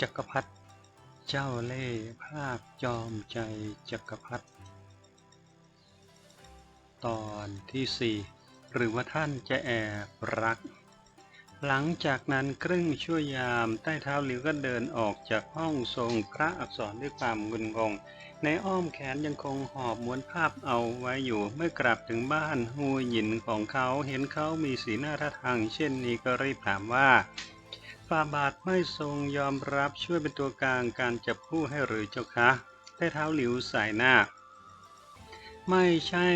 จักรพรรดิเจ้าเล่ห์ภาคจอมใจจักรพรรดิตอนที่สี่หรือว่าท่านจะแอบรัก หลังจากนั้นครึ่งชั่วยามใต้เท้าหลิวก็เดินออกจากห้องทรงพระอักษรด้วยความงุนงง ในอ้อมแขนยังคงหอบม้วนภาพเอาไว้อยู่ เมื่อกลับถึงบ้านฮูหยินของเขาเห็นเขามีสีหน้าท่าทางเช่นนี้ก็รีบถามว่า ฟาบาทไม่ทรงยอมรับช่วยเป็นตัวกลางการจับผู้ให้หรือเจ้าคะใต้เท้าหลิวสายหน้า ไม่ใช่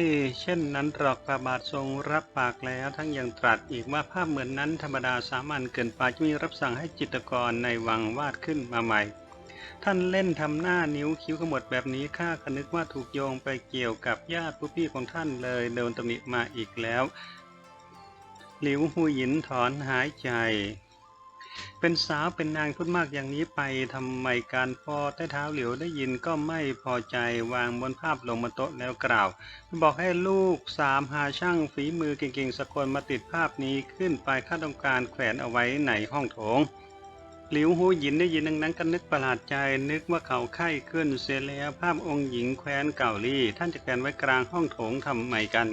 เช่นนั้นหรอกฟาบาททรงรับปากแล้วทั้งยังตรัสอีกว่าภาพเหมือนนั้นธรรมดาสามัญเกินไปจะมีรับสั่งให้จิตรกรในวังวาดขึ้นมาใหม่ ท่านเล่นทำหน้านิ้วคิ้วขมวดแบบนี้ข้าคนึกว่าถูกโยงไปเกี่ยวกับญาติผู้พี่ของท่านเลยโดนตำหนิมาอีกแล้ว หลิวหูหยินถอนหายใจ เป็นสาวเป็นนางพูดมากอย่างนี้ไปทำไมการพอใต้เท้าเหลิวได้ยินก็ไม่พอใจวางบนภาพลงบนโต๊ะแล้วกล่าว บอกให้ลูกสามหาช่างฝีมือเก่งๆสักคนมาติดภาพนี้ขึ้นไปข้าต้องการแขวนเอาไว้ในห้องโถงหลิวหูหยินได้ยินดังนั้นก็นึกประหลาดใจนึกว่าเขาไข้ขึ้นเสียแล้วภาพองค์หญิงแคว้นเก่าลี่ ท่านจะแขวนไว้กลางห้องโถงทำไมกัน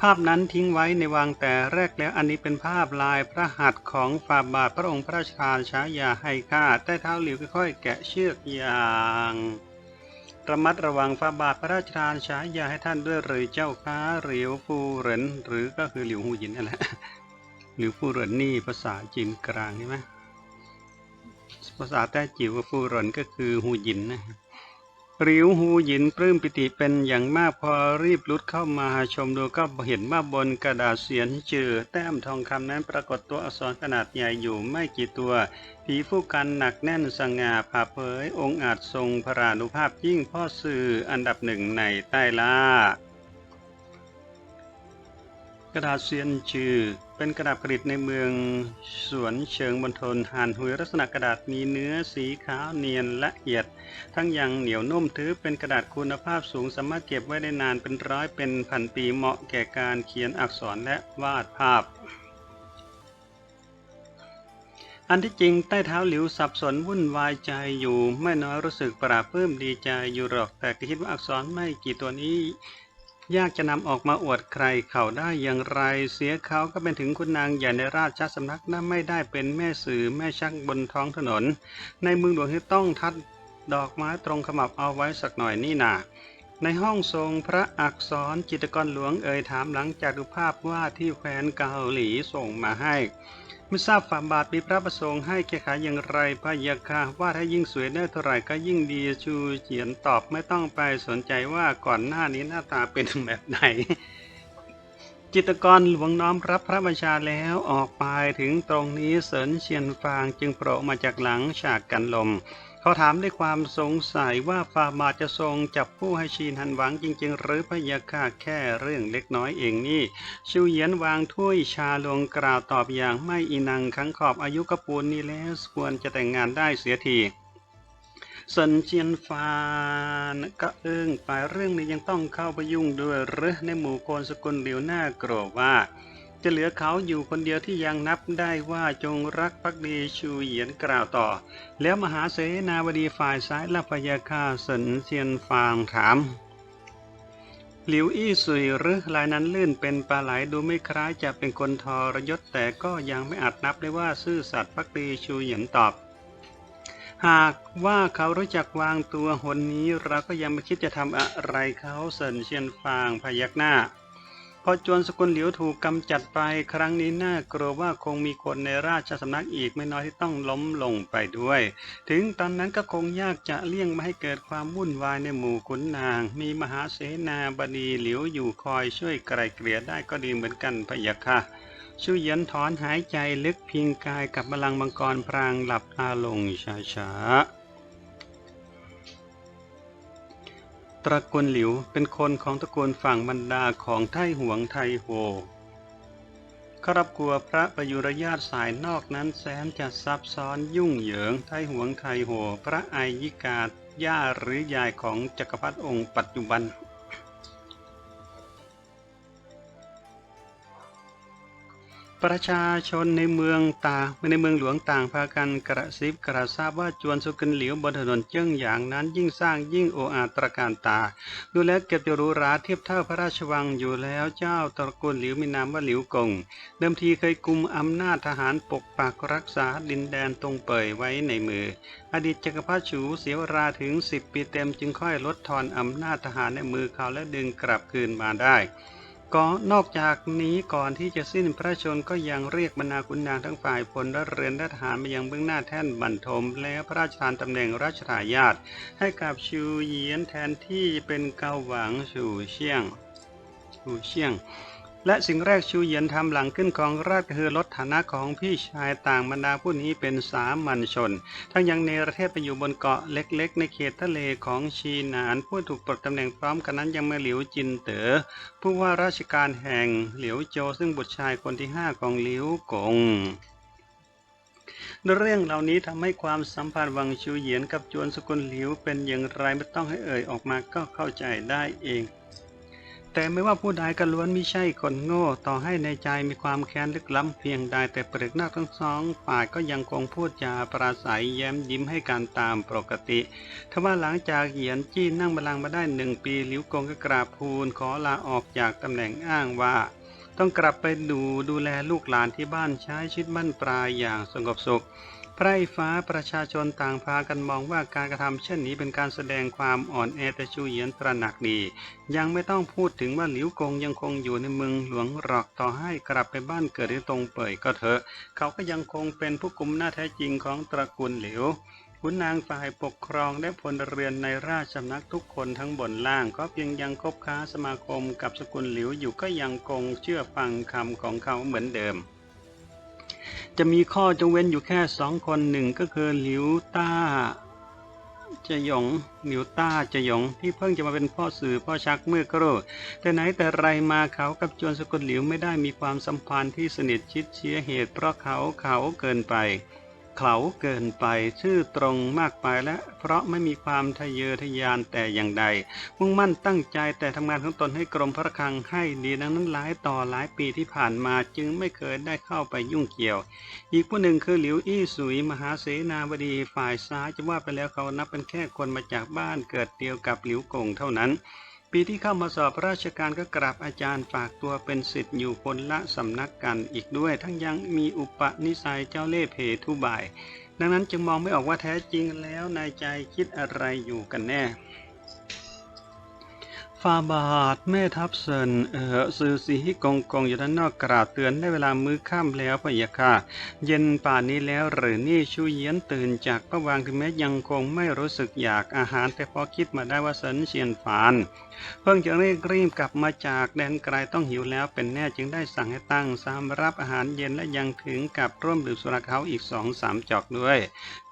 ภาพนั้นทิ้งไว้ในวังแต่แรกแล้วอันนี้เป็นภาพลายพระหัตถ์ของฝ่าบาทพระองค์พระราชทานช้ายาให้ข้าใต้เท้าหลิวค่อยๆแกะเชือกอย่างระมัดระวังฝ่าบาทพระราชทานช้ายาให้ท่านด้วยหรือเจ้าค้าหลิวฟูเหรินหรือก็คือหลิวหูหยินนั่นแหละหลิวฟูเหรินนี่ภาษาจีนกลางใช่ไหมภาษาแต้จิ๋วฟูเหรนก็คือหูหยินนะ วหูหยินปลื้มปิติเป็นอย่างมากพอรีบลุดเข้ามาชมดูก็เห็นว่าบนกระดาษเสียนจือแต้มทองคำนั้นปรากฏตัวอักษรขนาดใหญ่อยู่ไม่กี่ตัวผีผู้กันหนักแน่นสง่าผ่าเผย องค์อาจทรงพระานุภาพยิ่งพ่อสื่ออันดับหนึ่งในใต้ล่ากระดาษเซียนจือ เป็นกระดาษผลิตในเมืองสวนเชิงบนทนหานหุยลักษณะกระดาษมีเนื้อสีขาวเนียนละเอียด ทั้งยังเหนียวนุ่มถือเป็นกระดาษคุณภาพสูงสามารถเก็บไว้ได้นานเป็นร้อยเป็นพันปีเหมาะแก่การเขียนอักษรและวาดภาพอันที่จริงใต้เท้าหลิวสับสนวุ่นวายใจอยู่ ไม่น้อยรู้สึกปราบปลื้มดีใจอยู่หรอกแต่คิดว่าอักษรไม่กี่ตัวนี้ ยากจะนำออกมาอวดใครเขาได้อย่างไร เสียเขาก็เป็นถึงคุณนางใหญ่ในราชสำนักนั้นไม่ได้เป็นแม่สื่อแม่ชักบนท้องถนน ในเมืองหลวงที่ต้องทัดดอกไม้ตรงขมับเอาไว้สักหน่อยนี่นาในห้องทรงพระอักษรจิตกรหลวงเอ่ยถามหลังจากดูภาพว่าดที่แคว้นเกาหลีส่งมาให้ ไม่ทราบฝ่าบาทมีพระประสงค์ให้แก้ไขอย่างไรพระยาค่ะว่าถ้ายิ่งสวยได้เท่าไหร่ก็ยิ่งดีชูเฉียนตอบไม่ต้องไปสนใจว่าก่อนหน้านี้หน้าตาเป็นแบบไหน จิตกรหลวงน้อมรับพระบัญชาแล้วออกไปถึงตรงนี้เสินเชียนฟางจึงโผล่มาจากหลังฉากกันลม เขาถามด้วยความสงสัยว่าฟาบาทจะทรงจับผู้ให้ชีนหันหวังจริง ๆ หรือพยะค่ะแค่เรื่องเล็กน้อยเองนี่ชูเหยียนวางถ้วยชาลงกล่าวตอบอย่างไม่อีนังขังขอบอายุกระปูนนี้แล้วควรจะแต่งงานได้เสียทีสันเจียนฟานก็เอื้งไปเรื่องนี้ยังต้องเข้าไปยุ่งด้วยหรือในหมู่โกนสกุลเหลียวหน้าโกรธว่า จะเหลือเขาอยู่คนเดียวที่ยังนับได้ว่าจงรักภักดีชูเหยียนกล่าวต่อ แล้วมหาเสนาบดีฝ่ายซ้ายลพยาคาสนเจียนฟางถาม หลิวอี้สุยหรือลายนั้นลื่นเป็นปลาไหลดูไม่คล้ายจะเป็นคนทรยศแต่ก็ยังไม่อาจนับได้ว่าซื่อสัตย์พักดีชูเหยียนตอบหากว่าเขารู้จักวางตัวหนนี้เราก็ยังไม่คิดจะทำอะไรเขาเสินเชียนฟางพยักหน้า อจวนสกุลหลิวถูกกำจัดไปครั้งนี้น่ากลัวว่าคงมีคนในราชสำนักอีกไม่น้อยที่ต้องล้มลงไปด้วย ถึงตอนนั้นก็คงยากจะเลี่ยงไม่ให้เกิดความวุ่นวายในหมู่ขุนนาง มีมหาเสนาบดีหลิวอยู่คอยช่วยไกลเกลี่ยได้ก็ดีเหมือนกันพะยะค่ะชูเยียนถอนหายใจลึกพิงกายกับพลังมังกรพรางหลับตาลงช้าๆ ตระกูลหลิวเป็นคนของตระกูลฝั่งบรรดาของไทหวงไทโฮครอบครัวพระประยุรญาติสายนอกนั้นแสนจะซับซ้อนยุ่งเหยิงไทหวงไทโหพระไอยิกาย่าหรือยายของจักรพรรดิองค์ปัจจุบัน ประชาชนในเมืองตาในเมืองหลวงต่างพากันกระซิบกระซาบว่าจวนสุกันเหลียวบนถนนเจิ้งอย่างนั้นยิ่งสร้างยิ่งโออาตระการตา ดูแลเก็บจะหรูหราเทียบเท่าพระราชวังอยู่แล้วเจ้าตระกูลหลิวมีนามว่าหลิวกง เดิมทีเคยกุมอำนาจทหารปกปักรักษาดินแดนตรงเป่ยไว้ในมือ อดีตจักรพรรดิฉูเสียเวลาถึงสิบปีเต็มจึงค่อยลดทอนอำนาจทหารในมือเขาและดึงกลับคืนมาได้ ก็นอกจากนี้ก่อนที่จะสิ้นพระชนก็ยังเรียกบรรดาขุนนางทั้งฝ่ายพลและเรือนและทหารมายังเบื้องหน้าแท่นบรรทม และพระราชทานตำแหน่งราชทายาทให้กับชูเยียนแทนที่เป็นเกาหวังชูเชียงชูเชียง และสิ่งแรกชูเยียนทำหลังขึ้นของราชคือลดฐานะของพี่ชายต่างบรรดาผู้นี้เป็นสามัญชน ทั้งยังเนรเทศไปอยู่บนเกาะเล็กๆ ในเขตทะเลของชีนาน ผู้ถูกปลดตำแหน่งพร้อมกันนั้นยังม่หลิวจินเตอ๋อผู้ว่าราชการแห่งหลิวโจซึ่งบุตรชายคนที่ห้าของหลิวกงเรื่องเหล่านี้ทำให้ความสัมพันธ์วังชูเหยียนกับจวนสกุลหลิวเป็นอย่างไรไม่ต้องให้เอ่ยออกมาก็เข้าใจได้เอง แต่ไม่ว่าผู้ใดก็ล้วนไม่ใช่คนโง่ ต่อให้ในใจมีความแค้นลึกล้ำเพียงใดแต่เปลือกหน้าทั้งสองฝ่ายก็ยังคงพูดจาปราศัยแย้มยิ้มให้การตามปกติทว่าหลังจากเหยียนจี้นั่งบัลลังก์มาได้หนึ่งปีหลิวกงก็กราบทูลขอลาออกจากตำแหน่งอ้างว่า ต้องกลับไปดูดูแลลูกหลานที่บ้านใช้ชีวิตบ้านปลายอย่างสงบสุข ไพร่ฟ้าประชาชนต่างพากันมองว่าการกระทำเช่นนี้เป็นการแสดงความอ่อนแอแต่ชูเหยียนตระหนักดี ยังไม่ต้องพูดถึงว่าหลิวกงยังคงอยู่ในเมืองหลวงหรอกต่อให้กลับไปบ้านเกิดที่ตรงเป่ยก็เถอะ เขาก็ยังคงเป็นผู้กุมหน้าแท้จริงของตระกูลหลิวขุนนางฝ่ายปกครองและพลเรือนในราชสำนักทุกคนทั้งบนล่างก็เพียงยังคบค้าสมาคมกับสกุลหลิวอยู่ก็ยังคงเชื่อฟังคำของเขาเหมือนเดิม จะมีข้อจงเว้นอยู่แค่สองคนหนึ่งก็คือหลิวต้าจะหยงหลิวต้าจะหยงที่เพิ่งจะมาเป็นพ่อสื่อพ่อชักเมื่อกรู่แต่ไหนแต่ไรมาเขากับจวนสกุลหลิวไม่ได้มีความสัมพันธ์ที่สนิทชิดเชื้อเหตุเพราะเขาเขาเกินไป เขาเกินไปชื่อตรงมากไปและเพราะไม่มีความทะเยอทะยานแต่อย่างใด มุ่งมั่นตั้งใจแต่ทำงานของตนให้กรมพระคลังให้ดีดังนั้นหลายต่อหลายปีที่ผ่านมาจึงไม่เคยได้เข้าไปยุ่งเกี่ยว อีกผู้หนึ่งคือหลิวอี้สุยมหาเสนาบดีฝ่ายซ้ายจะว่าไปแล้วเขานับเป็นแค่คนมาจากบ้านเกิดเดียวกับหลิวกงเท่านั้น ปีที่เข้ามาสอบราชการก็กราบอาจารย์ฝากตัวเป็นศิษย์อยู่คนละสำนักกันอีกด้วย ทั้งยังมีอุปนิสัยเจ้าเล่ห์เพทุบาย ดังนั้นจึงมองไม่ออกว่าแท้จริงแล้วนายใจคิดอะไรอยู่กันแน่ ฟาบาทแม่ทัพเซินเออสื่อสีกงกงอยู่ด้านนอกกราบเตือนได้เวลามื้อค่ำแล้วพะยะค่ะ เย็นป่านนี้แล้วหรือนี่ชูเยียนตื่นจากพระวางถึงแม้ยังคงไม่รู้สึกอยากอาหาร แต่พอคิดมาได้ว่าเซินเชียนฟาน เพิ่งจะเรียกรีบกลับมาจากแดนไกลต้องหิวแล้วเป็นแน่จึงได้สั่งให้ตั้งสามรับอาหารเย็นและยังถึงกับร่วมดื่มสุราเขาอีกสองสามจอกด้วย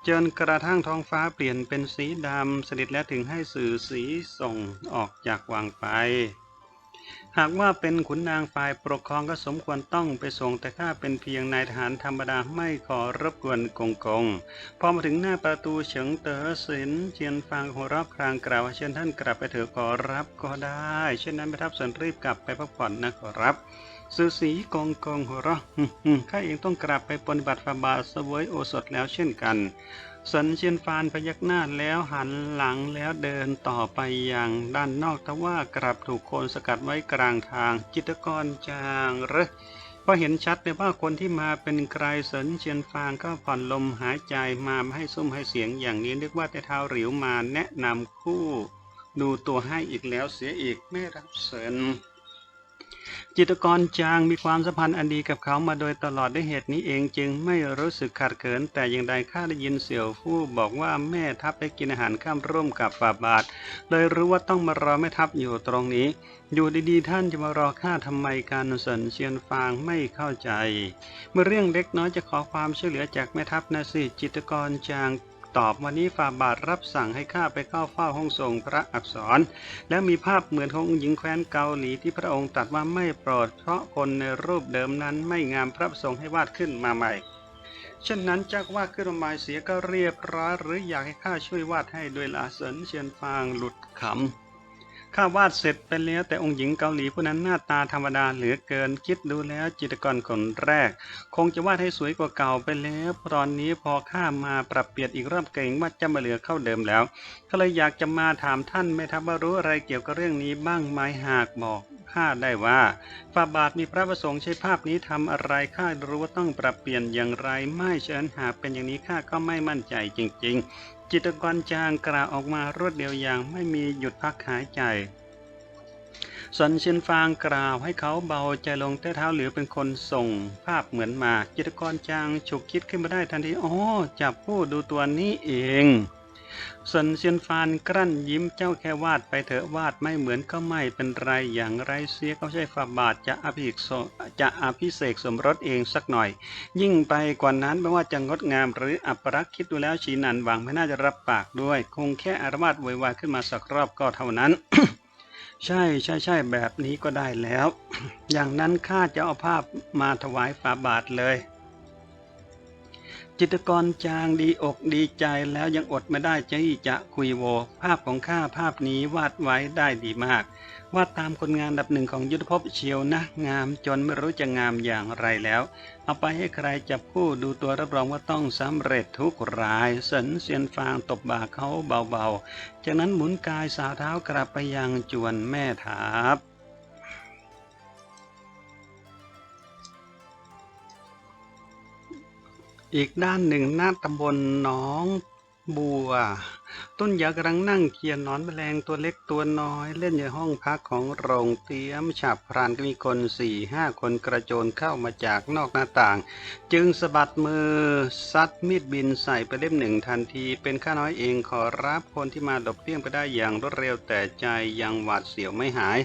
จนกระทั่งท้องฟ้าเปลี่ยนเป็นสีดำสนิทและถึงให้สื่อสีส่งออกจากวังไป หากว่าเป็นขุนนางฝ่ายปกครองก็สมควรต้องไปส่งแต่ข้าเป็นเพียงนายทหารธรรมดาไม่ขอรบกวนกงกง พอมาถึงหน้าประตูเฉิงเต๋อสินเจียนฟางหัวรอบครางกล่าวว่าเชิญท่านกลับไปเถอะขอรับก็ได้ เช่นนั้นไปทับส่วนรีบกลับไปพักผ่อนนะขอรับ สือสีกองกองหัวเราะข้าเองต้องกลับไปปฏิบัติฟาบาทเสวยโอสถแล้วเช่นกันสันเชียนฟานพยักหน้าแล้วหันหลังแล้วเดินต่อไปอย่างด้านนอกทว่ากลับถูกคนสกัดไว้กลางทาง จิตกรจางเหรอพอเห็นชัดเลยว่าคนที่มาเป็นใครเสินเชียนฟางก็ผ่อนลมหายใจมาให้ซุ้มให้เสียงอย่างนี้นึกว่าแต่เท้าหลิวมาแนะนำคู่ ดูตัวให้อีกแล้วเสียอีกไม่รับเสิน จิตกรจางมีความสัมพันธ์อันดีกับเขามาโดยตลอดด้วยเหตุนี้เองจึงไม่รู้สึกขาดเขิน แต่อย่างใดข้าได้ยินเสี่ยวฟู่บอกว่าแม่ทัพไปกินอาหารข้ามร่วมกับฝ่าบาท เลยรู้ว่าต้องมารอแม่ทัพอยู่ตรงนี้ อยู่ดีๆ ท่านจะมารอข้าทำไมการสนเชียนฟางไม่เข้าใจ เมื่อเรื่องเล็กน้อยจะขอความช่วยเหลือจากแม่ทัพนะสิจิตกรจาง ตอบวันนี้ฝ่าบาทรับสั่งให้ข้าไปเข้าเฝ้าห้องทรงพระอักษร แล้วมีภาพเหมือนของหญิงแคว้นเกาหลีที่พระองค์ตัดว่าไม่โปรด เพราะคนในรูปเดิมนั้นไม่งามพระประสงค์ให้วาดขึ้นมาใหม่เช่นนั้นจักวาดขึ้นมาใหม่เสียก็เรียบร้อยหรืออยากให้ข้าช่วยวาดให้ด้วยลาเสินเชียนฟางหลุดขำ ข้าวาดเสร็จไปแล้วแต่องค์หญิงเกาหลีผู้นั้นหน้าตาธรรมดาเหลือเกินคิดดูแล้วจิตรกรคนแรก คงจะวาดให้สวยกว่าเก่าไปแล้วตอนนี้พอข้ามาปรับเปลี่ยนอีกรอบเกรงว่าจะมาเหลือเข้าเดิมแล้ว ก็เลยอยากจะมาถามท่านไม่ทับว่ารู้อะไรเกี่ยวกับเรื่องนี้บ้างไหมหากบอกข้าได้ว่าฝ่าบาทมีพระประสงค์ใช้ภาพนี้ทำอะไรข้ารู้ว่าต้องปรับเปลี่ยนอย่างไร ไม่เชิญหากเป็นอย่างนี้ข้าก็ไม่มั่นใจจริง ๆ จิตกรจางกล่าวออกมารวดเดียวอย่างไม่มีหยุดพักหายใจสันเชียนฟางกล่าวให้เขาเบาใจลงแต่เท้าเหลือเป็นคนส่ง ภาพเหมือนมา จิตกรจางฉุกคิดขึ้นมาได้ทันทีอ๋อจับผู้ดูตัวนี้เอง ส่วนเซียนฟานกลั้นยิ้มเจ้าแค่วาดไปเถอะวาดไม่เหมือนก็ไม่เป็นไรอย่างไรเสียก็ใช่ฝ่าบาทจะอภิเษกจะอภิเษกสมรสเองสักหน่อย ยิ่งไปกว่านั้นไม่ว่าจะงดงามหรืออัปรักษ์คิดดูแล้วชีนันหวังไม่น่าจะรับปากด้วย คงแค่อารวาสวยวายขึ้นมาสักรอบก็เท่านั้นใช่ใช่ใช่แบบนี้ก็ได้แล้ว อย่างนั้นข้าจะเอาภาพมาถวายฝาบาทเลย จิตกรจางดีอกดีใจแล้วยังอดไม่ได้ที่จะคุยโว ภาพของข้าภาพนี้วาดไว้ได้ดีมาก วาดตามคนงานอันดับหนึ่งของยุทธภพเชียวนะ งามจนไม่รู้จะงามอย่างไรแล้ว เอาไปให้ใครจับผู้ดูตัวรับรองว่าต้องสำเร็จทุกรายเสินเซียนฟางตบบ่าเขาเบาๆ จากนั้นหมุนกายสาวเท้ากลับไปยังจวนแม่ทัพ อีกด้านหนึ่งหน้าตำบลหนอง บัว ต้นยากำลังนั่งเคียนนอนแมลงตัวเล็กตัวน้อย เล่นอยู่ห้องพักของโรงเตรียมฉับพลันก็มีคนสี่ห้าคนกระโจนเข้ามาจากนอกหน้าต่าง จึงสะบัดมือซัดมีดบินใส่ไปเล่มหนึ่งทันที เป็นข้าน้อยเองขอรับคนที่มาหลบเลี่ยงไปได้อย่างรวดเร็วแต่ใจยังหวาดเสียวไม่หาย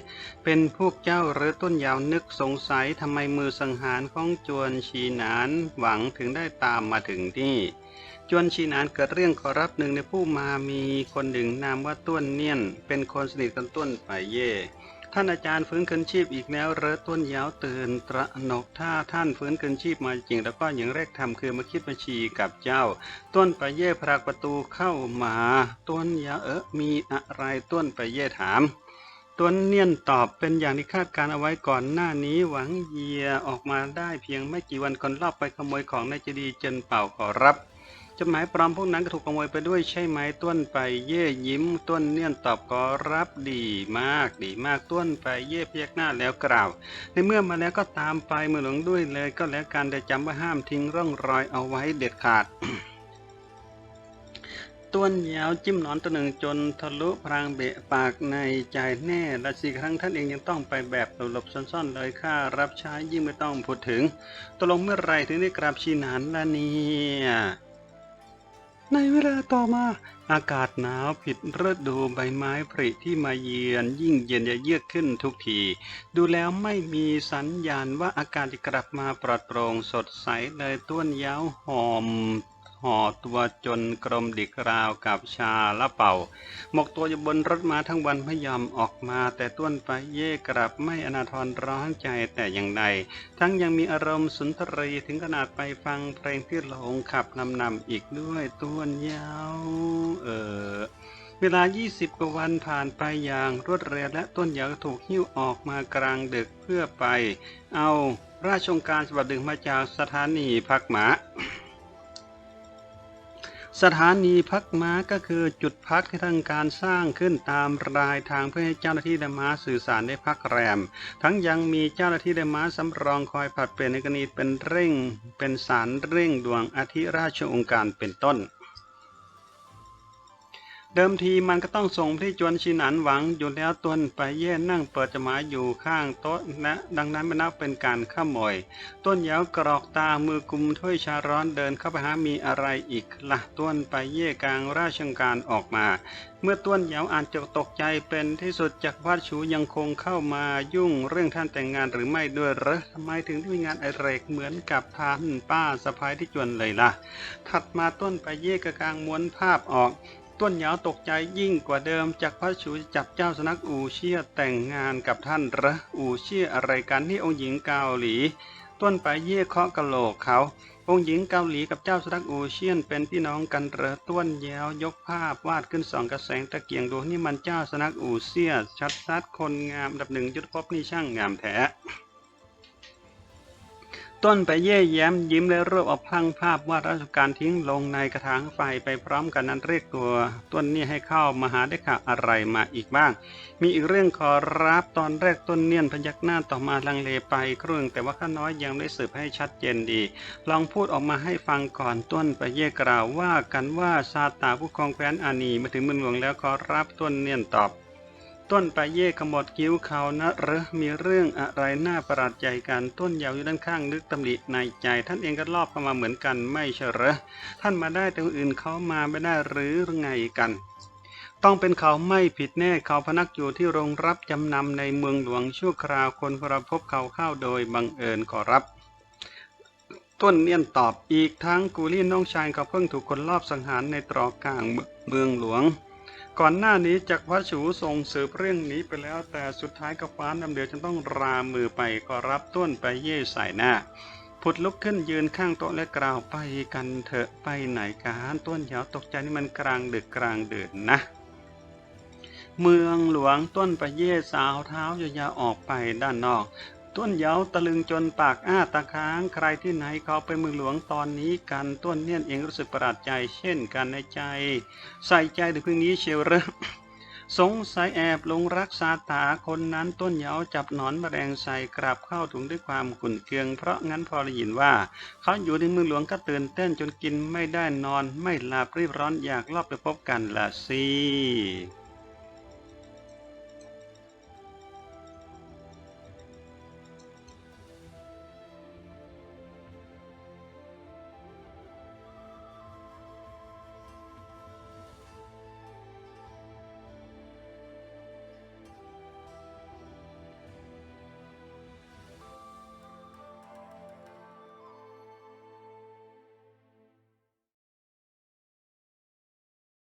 เป็นพวกเจ้าหรือต้นยาวนึกสงสัยทำไมมือสังหารของจวนชีนานหวังถึงได้ตามมาถึงที่ จวนชีนานเกิดเรื่องขอรับหนึ่งในผู้มามีคนหนึ่งนามว่าต้วนเนียน เป็นคนสนิทกันต้นไปเย่ท่านอาจารย์ฟื้นคืนชีพอีกแล้วเรอต้นยาวตื่นตระหนกถ้าท่านฟื้นคืนชีพมาจริง แล้วก็อย่างแรกทำคือมาคิดบัญชีกับเจ้า ต้นไปเย่พรากประตูเข้ามา ต้นยาวเออมีอะไรต้นไปเย่ถามต้นเนียนตอบเป็นอย่างที่คาดการเอาไว้ก่อนหน้านี้หวังเยียออกมาได้เพียงไม่กี่วันคนรอบไปขโมยของในเจดีย์เจนเป่าขอรับ จดหมายปลอมพวกนั้นก็ถูกขโมยไปด้วยใช่ไหมต้นไปเย่ยิ้ม ต้นเนียนตอบขอรับดีมากดีมากต้นไปเย่พยักหน้าแล้วกล่าว ในเมื่อมาแล้วก็ตามไปเมืองหลวงด้วยเลยก็แล้วกันแต่จำว่าห้ามทิ้งร่องรอยเอาไว้เด็ดขาดต้วนยาวจิ้มหนอนตัวหนึ่งจนทะลุพรางเบะปากในใจแน่และสิครั้งท่านเองยังต้องไปแบบหลบๆซ่อนๆเลยค่ารับใช้ยิ่งไม่ต้องพูดถึงตกลงเมื่อไรถึงได้กราบชีหนานละเนี่ย ในเวลาต่อมาอากาศหนาวผิดฤดูใบไม้ผลิที่มาเยือนยิ่งเย็นเยือกขึ้นทุกที ดูแล้วไม่มีสัญญาณว่าอากาศจะกลับมาปลอดโปร่งสดใสเลยต้วนยาวหอม ห่อตัวจนกรมดิกราวกับชาละเป่า หมกตัวอยู่บนรถมาทั้งวันไม่ยอมออกมา แต่ต้วนไปเย่กลับไม่อนาทรร้อนใจแต่อย่างใด ทั้งยังมีอารมณ์สุนทรีถึงขนาดไปฟังเพลงที่หลงขับนำนำอีกด้วยต้วนยาวเออเวลา 20 กว่าวันผ่านไปอย่างรวดเร็วและต้นยาวถูกหิ้วออกมากลางดึกเพื่อไป เอาราชองการฉบับดึงมาจากสถานีพักหมา สถานีพักม้าก็คือจุดพักที่ทางการสร้างขึ้นตามรายทางเพื่อให้เจ้าหน้าที่ได้ม้าสื่อสารได้พักแรม ทั้งยังมีเจ้าหน้าที่ได้ม้าสำรองคอยผลัดเปลี่ยนในกรณีเป็นเร่ง เป็นสารเร่งดวงอาทิราชองค์การเป็นต้น เดิมทีมันก็ต้องส่งที่จวนชินันหวังอยู่แล้วต้นไปเย่นั่งเปิดจมายอยู่ข้างโต๊ะนะดังนั้นไม่นับเป็นการขโมอย ต้นยาวกรอกตามือกุมถ้วยชาร้อนเดินเข้าไปหามีอะไรอีกละ่ะต้นไปเย่กลางราชองการออกมา เมื่อต้นยาวอ่านจกตกใจเป็นที่สุดจากวัดชูยังคงเข้ามายุ่งเรื่องท่านแต่งงานหรือไม่ด้วยหรอทำไมถึงด้มีงานไอเรกเหมือนกับท่านป้าสะพ้ายที่จวนเลยล่ะ ถัดมาต้นไปเย่กลางม้วนภาพออก ต้นหยาวตกใจยิ่งกว่าเดิมจากพระชูจับเจ้าสนักอูเชียแต่งงานกับท่านรออูเชียอะไรกันนี่องค์หญิงเกาหลี ต้นไปเย่เคาะกะโหลกเขา องค์หญิงเกาหลีกับเจ้าสุรักอูเชียนเป็นพี่น้องกันเรอต้วนแย้วยกภาพวาดขึ้นสองกระแสงตะเกียงดูนี่มันเจ้าสนักอูเซียชัดซัดคนงามอันดับหนึ่งยุทธภพนี่ช่างงามแท้ ต้นไปเย่แย้มยิ้มและรวบเอาพลังภาพวาดราชการทิ้งลงในกระถางไฟไปพร้อมกันนั้นเรียกตัว ต้นนี่ให้เข้ามาหาได้ข่าวอะไรมาอีกบ้าง มีอีกเรื่องขอรับตอนแรกต้นเนียนพยักหน้าต่อมาลังเลไปครึ่งแต่ว่าข้าน้อยยังไม่สืบให้ชัดเจนดี ลองพูดออกมาให้ฟังก่อนต้นไปเย่กล่าวว่ากันว่าซาตาผู้ครองแคว้นอานีมาถึงเมืองหลวงแล้วขอรับต้นเนียนตอบ ต้นไปเย่ขมวดคิ้วเขานะหรือมีเรื่องอะไรน่าประหลาดใจกันต้นยาวอยู่ด้านข้างนึกตำหนิในใจ ท่านเองก็รอบเข้ามาเหมือนกันไม่ใช่หรอท่านมาได้แต่คนอื่นเขามาไม่ได้หรือไงกัน ต้องเป็นเขาไม่ผิดแน่เขาพนักอยู่ที่โรงรับจำนำในเมืองหลวงชั่วคราวคนพระพบเขาเข้าโดยบังเอิญขอรับต้นเนียนตอบอีกทั้งกูลี่น้องชายเขาเพิ่งถูกคนลอบสังหารในตรอกกลางเมืองหลวง ก่อนหน้านี้จักรพรรดิฉูส่งสืบเรื่องนี้ไปแล้ว แต่สุดท้ายกฟ้านำเดียวจนต้องรามือไปก็รับต้นไปเย่ใส่หน้าผุดลุกขึ้นยืนข้างโต๊ะและกล่าวไปกันเถอะไปไหนกันต้นยาวตกใจนี่มันกลางดึกกลางเดือนนะ เมืองหลวงต้นไปเย่สาวเท้ายาวๆออกไปด้านนอก ต้นเหยาตะลึงจนปากอ้าตาค้างใครที่ไหนเขาไปเมืองหลวงตอนนี้กันต้นเนี่ยเองรู้สึกประหลาดใจเช่นกันในใจ ใส่ใจถึงเพิ่งนี้เชียวเรสงสัยแอบลงรักษาตาคนนั้นต้นเหยาจับหนอนมแมลงใส่กลับเข้าถุงด้วยความขุ่นเคือง เพราะงั้นพอได้ยินว่า เขาอยู่ในเมืองหลวงก็ตื่นเต้นจนกินไม่ได้นอน ไม่หลับรีบร้อนอยากลอบไปพบกันละสิ